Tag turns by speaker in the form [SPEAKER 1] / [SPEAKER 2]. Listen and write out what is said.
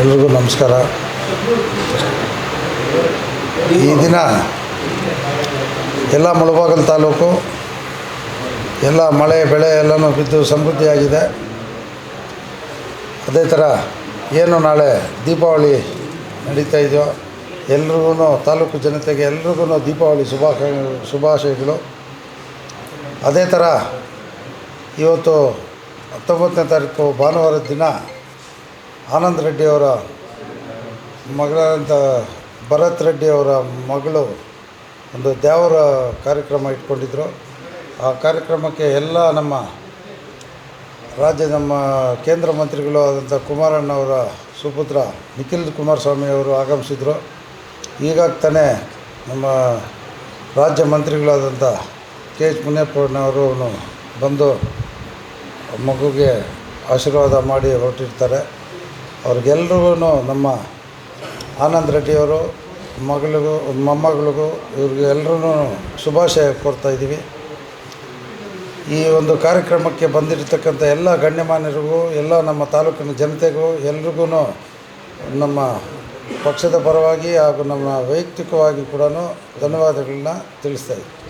[SPEAKER 1] ಎಲ್ರಿಗೂ ನಮಸ್ಕಾರ. ಈ ದಿನ ಎಲ್ಲ ಮುಳಬಾಗಲ್ ತಾಲೂಕು, ಎಲ್ಲ ಮಳೆ, ಬೆಳೆ ಎಲ್ಲನೂ ಬಿದ್ದು ಸಮೃದ್ಧಿಯಾಗಿದೆ. ಅದೇ ಥರ ಏನು ನಾಳೆ ದೀಪಾವಳಿ ನಡೀತಾ ಇದೆಯೋ ಎಲ್ರಿಗೂ ತಾಲೂಕು ಜನತೆಗೆ ಎಲ್ರಿಗೂ ದೀಪಾವಳಿ ಶುಭಾಶ ಶುಭಾಶಯಗಳು. ಅದೇ ಥರ ಇವತ್ತು ಹತ್ತೊಂಬತ್ತನೇ ತಾರೀಕು ಭಾನುವಾರದ ದಿನ ಆನಂದ್ ರೆಡ್ಡಿ ಅವರ ಮಗಳಂತ ಭರತ್ ರೆಡ್ಡಿ ಅವರ ಮಗಳು ಒಂದು ದೇವರ ಕಾರ್ಯಕ್ರಮ ಇಟ್ಕೊಂಡಿದ್ದರು ಆ ಕಾರ್ಯಕ್ರಮಕ್ಕೆ ಎಲ್ಲ ನಮ್ಮ ರಾಜ್ಯ ನಮ್ಮ ಕೇಂದ್ರ ಮಂತ್ರಿಗಳು ಆದಂಥ ಕುಮಾರಣ್ಣವರ ಸುಪುತ್ರ ನಿಖಿಲ್ ಕುಮಾರಸ್ವಾಮಿ ಅವರು ಆಗಮಿಸಿದರು. ಈಗ ತಾನೇ ನಮ್ಮ ರಾಜ್ಯ ಮಂತ್ರಿಗಳಾದಂಥ ಕೆ ಎಚ್ ಮುನಿಯಪ್ಪನವರು ಬಂದು ಮಗುಗೆ ಆಶೀರ್ವಾದ ಮಾಡಿ ಹೊರಟಿರ್ತಾರೆ. ಅವ್ರಿಗೆಲ್ರಿಗೂ ನಮ್ಮ ಆನಂದ್ ರೆಡ್ಡಿಯವರು, ಮಗಳಿಗೂ, ಮೊಮ್ಮಗಳಿಗೂ ಇವ್ರಿಗೆ ಎಲ್ರೂ ಶುಭಾಶಯ ಕೋರ್ತಾ ಇದ್ದೀವಿ. ಈ ಒಂದು ಕಾರ್ಯಕ್ರಮಕ್ಕೆ ಬಂದಿರತಕ್ಕಂಥ ಎಲ್ಲ ಗಣ್ಯಮಾನ್ಯರಿಗೂ, ಎಲ್ಲ ನಮ್ಮ ತಾಲೂಕಿನ ಜನತೆಗೂ ಎಲ್ರಿಗೂ ನಮ್ಮ ಪಕ್ಷದ ಪರವಾಗಿ ಹಾಗೂ ನಮ್ಮ ವೈಯಕ್ತಿಕವಾಗಿ ಕೂಡ ಧನ್ಯವಾದಗಳನ್ನ ತಿಳಿಸ್ತಾ ಇದ್ದೀನಿ.